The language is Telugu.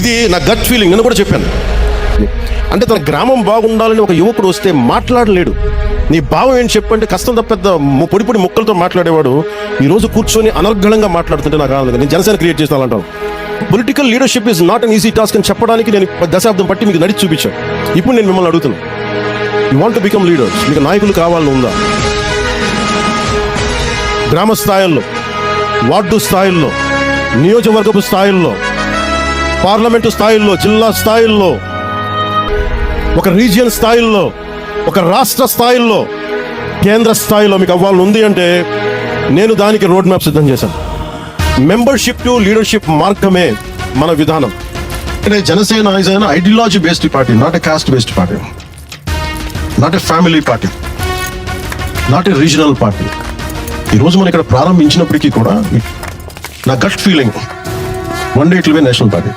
ఇది నా గట్ ఫీలింగ్ నేను కూడా చెప్పాను. అంటే తన గ్రామం బాగుండాలని ఒక యువకుడు వస్తే మాట్లాడలేడు. నీ భావం ఏంటి చెప్పంటే కష్టం తప్ప పెద్ద పొడి పొడి ముక్కలతో మాట్లాడేవాడు. ఈరోజు కూర్చొని అనర్గళంగా మాట్లాడుతుంటే నాకు ఆనందంగా నేను Janasena create చేస్తానంటాను political leadership is not an easy task అని చెప్పడానికి నేను దశాబ్దం బట్టి మీకు నడిచి చూపించాను ఇప్పుడు నేను మిమ్మల్ని అడుగుతున్నాను యూ వాంట్ బికమ్ లీడర్స్ మీకు నాయకులు కావాలని ఉందా? గ్రామ స్థాయిల్లో వార్డు స్థాయిల్లో నియోజకవర్గపు స్థాయిల్లో పార్లమెంటు స్థాయిల్లో జిల్లా స్థాయిల్లో ఒక రీజియన్ స్థాయిల్లో ఒక రాష్ట్ర స్థాయిల్లో కేంద్ర స్థాయిలో మీకు అవ్వాలని ఉంది అంటే నేను దానికి రోడ్ మ్యాప్ సిద్ధం చేశాను. మెంబర్షిప్ టు లీడర్షిప్ మార్గమే మన విధానం. అంటే Janasena is an ideology based party not a caste based party not a family party not a regional party ఈరోజు మనం ఇక్కడ ప్రారంభించినప్పటికీ కూడా నా gut feeling one day it will be national party